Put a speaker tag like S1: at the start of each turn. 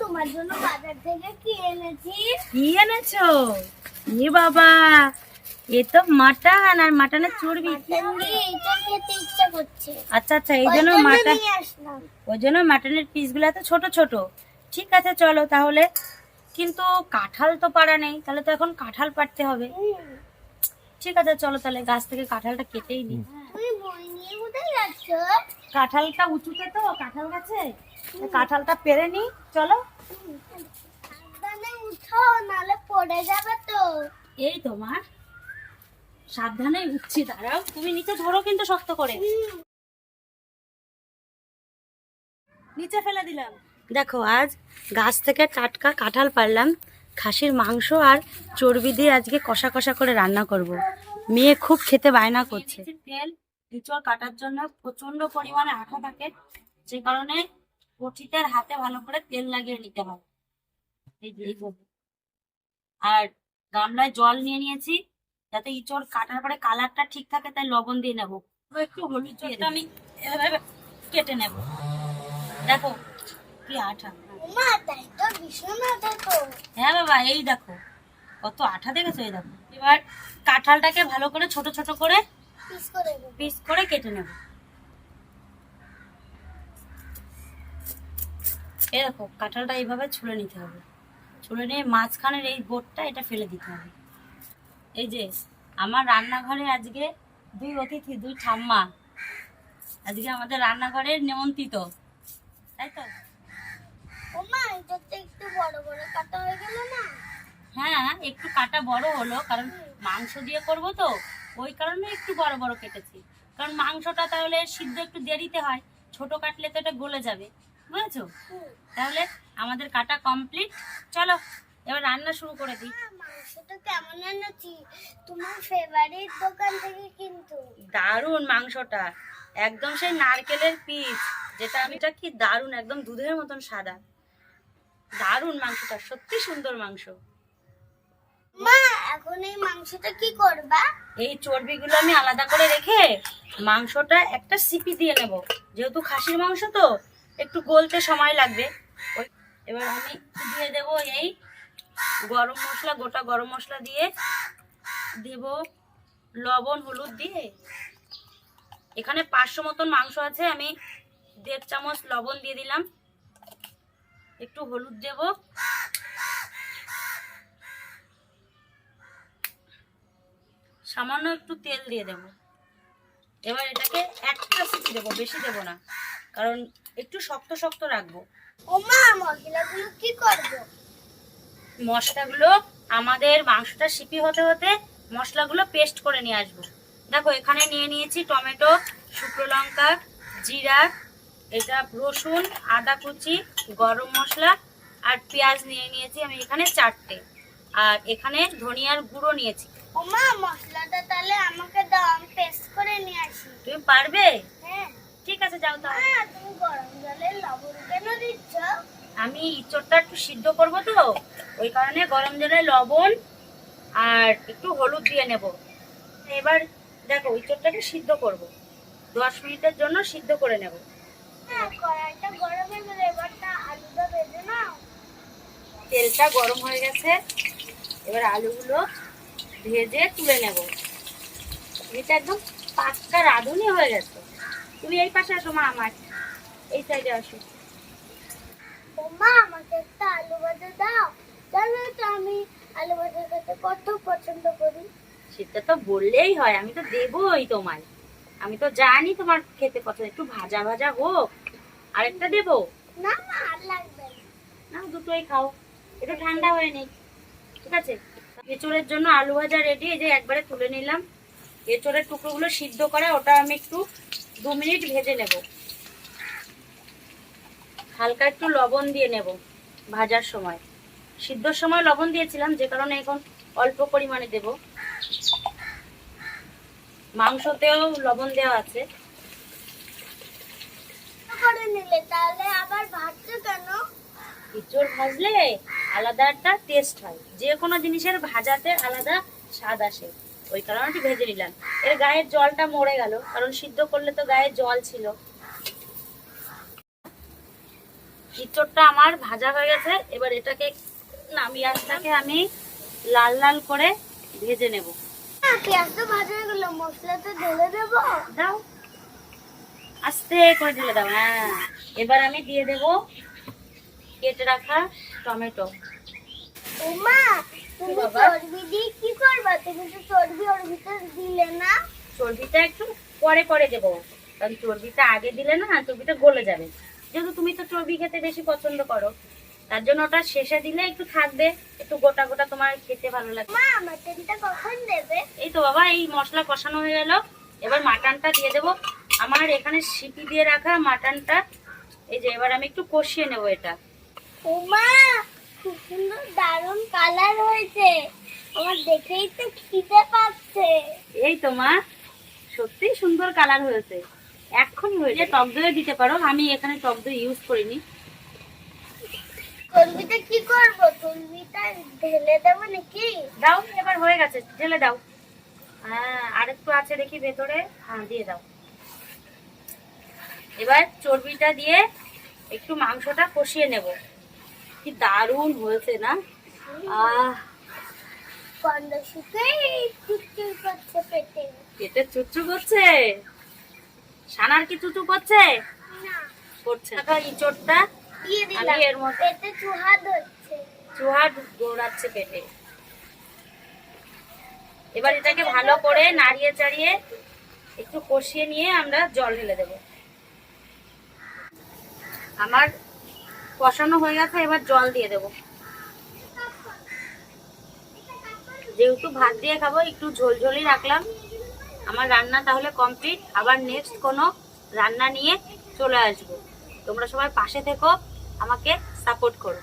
S1: তোমার জন্য বাজার থেকে কি এনেছি?
S2: কি এনেছো? এ বাবা এ তো মাটন আর মাটনের চর্বি।
S1: করছে।
S2: আচ্ছা আচ্ছা এই জন্য মাটন ওই জন্য মাটনের পিসগুলো তো ছোট ছোট। ঠিক আছে চলো তাহলে। কিন্তু কাঁঠাল তো পাড়া নেই তাহলে তো এখন কাঁঠাল পাড়তে হবে। ঠিক আছে চলো তাহলে গাছ থেকে কাঁঠালটা কেটেই দিই কাঁঠালটা উঁচুতে তো কাঁঠাল গাছে? কাঁঠালটা পেরে নি চলো।
S1: উঠো নালে পড়ে যাবে তো।
S2: এই তোমার সাবধানে উঠছি দাঁড়াও। তুমি নিচে ধরো কিন্তু শক্ত করে। নিচে ফেলে দিলাম। দেখো আজ গাছ থেকে টাটকা কাঁঠাল পারলাম। খাসির মাংস আর চর্বি দিয়ে আজকে কষা কষা করে রান্না করব। মেয়ে খুব খেতে বায়না করছে। তেল কাটার জন্য প্রচণ্ড পরিমাণে আঠা থাকে যে কারণে পটিতের হাতে ভালো করে তেল লাগিয়ে নিতে এইভাবে। আর গামলায় জল নিয়ে নিয়েছি যাতে ইঁচড় কাটার পরে কালারটা ঠিক থাকে তাই লবণ দিয়ে নেব। একটু হলুদ দিয়ে আমি এভাবে কেটে নেব। দেখো কি আঠা। হ্যাঁ বাবা এই দেখো কত আঠা দেখেছ এই দেখো। এবার কাঁঠালটাকে ভালো করে ছোট ছোট করে
S1: পিস করে
S2: কেটে নেব। দেখো কাঁঠালটা এইভাবে ছুলে নিতে হবে। ছুলে নিয়ে মাঝখানের এই বোটটা এটা ফেলে দিতে হবে। এই যে আমার রান্নাঘরে আজকে দুই অতিথি দুই ঠাম্মা। আজকে আমাদের রান্নাঘরের নিমন্ত্রিত তাই তো?
S1: হয়ে
S2: হ্যাঁ একটু কাটা বড় হলো কারণ মাংস দিয়ে করব তো। ওই কারণে একটু বড় বড় কেটেছি। কারণ মাংসটা তাহলে সিদ্ধ একটু দেরিতে হয় ছোট কাটলে তো এটা গলে যাবে। বুঝেছ? তাহলে আমাদের কাটা কমপ্লিট। চলো এবার রান্না শুরু করে দিই।
S1: মা, মাংসটা কেমন এনেছি? তোমার ফেভারিট দোকান থেকে কিন্তু।
S2: দারুণ মাংসটা। একদম সেই নারকেলের পিস যেটা আমি এটা কি দারুণ একদম দুধের মতন সাদা। দারুণ মাংসটা সত্যি সুন্দর মাংস।
S1: মা, এখন এই মাংসটা কি করবা?
S2: এই চর্বিগুলো আমি আলাদা করে রেখে মাংসটা একটা সিপি দিয়ে নেব। যেহেতু খাসির মাংস তো, একটু গলতে সময় লাগবে। এবার আমি দিয়ে দেব এই গরম মশলা, গোটা গরম মশলা দিয়ে দেব লবণ, হলুদ দিয়ে। এখানে পাঁচশো মতন মাংস আছে, আমি দেড় চামচ লবণ দিয়ে দিলাম। একটু হলুদ দেবো। সামান্য একটু তেল দিয়ে দেবো। এবার এটাকে একটা সিটি দেবো বেশি দেবো না। কারণ একটু শক্ত শক্ত রাখব।
S1: ও মশলাগুলো কি করব?
S2: মশলাগুলো আমাদের মাংসটা সিপি হতে হতে মশলাগুলো পেস্ট করে নিয়ে আসব। দেখো এখানে নিয়ে নিয়েছি টমেটো শুকনো লঙ্কা জিরা এটা রসুন আদা কুচি গরম মশলা আর পেঁয়াজ নিয়ে নিয়েছি আমি এখানে চারটে। আর এখানে ধনিয়ার গুঁড়ো নিয়েছি।
S1: ও মা মশলাটা তাহলে আমাকে দাও আমি পেস্ট করে নিয়ে আসি।
S2: তুমি পারবে?
S1: হ্যাঁ।
S2: ঠিক আছে যাও তাহলে।
S1: তুমি গরম জলে লবণ কেন দিচ্ছ?
S2: আমি ইঁচড়টা একটু সিদ্ধ করব তো ওই কারণে গরম জলে লবণ আর একটু হলুদ দিয়ে নেব। এবার দেখো ইঁচড়টাকে সিদ্ধ করব। দশ মিনিটের জন্য সিদ্ধ করে নেব।
S1: হ্যাঁ কড়াইটা গরম হয়ে গেলে এবারটা আলুটা ভেজে নাও।
S2: তেলটা গরম হয়ে গেছে। এবার আলুগুলো ভেজে তুলে নেব। এটা একদম পাক্কা রাঁধুনি হয়ে গেছে। তুমি এই পাশে আসো মা আমার। এই সাইডে আসো।
S1: মা আমাকে একটা আলু ভাজা দাও। জানো তো আমি আলু ভাজা খেতে কত পছন্দ করি।
S2: সেটা তো বললেই হয় আমি তো দেবই তোমায়। আমি তো জানি তোমার খেতে পছন্দ একটু ভাজা ভাজা হোক। আরেকটা দেবো?
S1: না মা আর লাগবে না।
S2: না দুটোই খাও। একটু ঠান্ডা হয়ে নেই ঠিক আছে? এঁচড়ের জন্য আলু ভাজা রেডি এই যে একবারে তুলে নিলাম। এঁচড়ের টুকরোগুলো সিদ্ধ করে ওটা আমি একটু দু মিনিট ভেজে নেব। হালকা একটু লবণ দিয়ে নেব ভাজার সময়। সিদ্ধর সময় লবণ দিয়েছিলাম যে কারণে এখন অল্প পরিমাণে দেব। মাংসতেও লবণ দেওয়া আছে।
S1: করে নিলে তাহলে আবার ভাজছো কেন?
S2: ইঁচড় ভাজলে আলাদা একটা টেস্ট হয়। যে কোনো জিনিসের ভাজাতে আলাদা স্বাদ আসে। ওই কারণে একটু ভেজে নিলাম। এর গায়ের জলটা মরে গেল কারণ সিদ্ধ করলে তো গায়ে জল ছিল। ইঁচড়টা আমার ভাজা হয়ে গেছে এবার এটাকে নামিয়ে আস্তাকে আমি লাল লাল করে ভেজে নেব।
S1: হ্যাঁ, ভাজা হয়ে গেলো মশলা ঢেলে দেবো।
S2: দাও। আস্তে করে ঢেলে দাও হ্যাঁ। এবার আমি দিয়ে দেব কেটে রাখা টমেটো।
S1: ওমা তুমি চর্বি দিয়ে কি করবা? তুমি তো চর্বি ওর ভিতর দিলে না।
S2: চর্বিটা একটু পরে পরে দেবো। কারণ চর্বিটা আগে দিলে না চর্বিটা গলে যাবে। যেহেতু তুমি তো চর্বি খেতে বেশি পছন্দ করো তার জন্য ওটা শেষে দিলে একটু থাকবে একটু গোটা গোটা তোমার খেতে ভালো লাগবে।
S1: মা মাটনটা কখন দেবে?
S2: এই তো বাবা এই মশলা কষানো হয়ে গেল। এবার মাটনটা দিয়ে দেবো। আমার এখানে সিপি দিয়ে রাখা মাটনটা। এই যে এবার আমি একটু কষিয়ে নেব এটা।
S1: ওমা খুব সুন্দর দারুণ কালার হয়েছে। আমার দেখেই তো খিদে পাচ্ছে।
S2: এই তো মা সত্যি সুন্দর কালার হয়েছে। এক্ষুনি হয়েছে টক দই দিতে পারো আমি এখানে টক দই ইউজ করিনি।
S1: চর্বিটা কি করব? চর্বিটা ঢেলে দেবো নাকি?
S2: দাও এবার হয়ে গেছে ঢেলে দাও। হ্যাঁ আর একটু আছে দেখি ভেতরে। হ্যাঁ দিয়ে দাও। এবার চর্বিটা দিয়ে একটু মাংসটা কষিয়ে নেব। কি দারুণ হয়েছে না? আহ
S1: পেটে।
S2: চুচু করছে? সানার কি চুচু করছে? ইঁচড়টা এর মধ্যে দৌড়াচ্ছে পেটে। এবার এটাকে ভালো করে নাড়িয়ে চাড়িয়ে একটু কষিয়ে নিয়ে আমরা জল ঢেলে দেব। আমার কষানো হয়ে গেছে, এবার জল দিয়ে দেব। যেহেতু ভাত দিয়ে খাব, একটু ঝোলঝোলই রাখলাম। আমার রান্না তাহলে কমপ্লিট। আবার নেক্সট কোনো রান্না নিয়ে চলে আসব। তোমরা সবাই পাশে থেকো, আমাকে সাপোর্ট করো।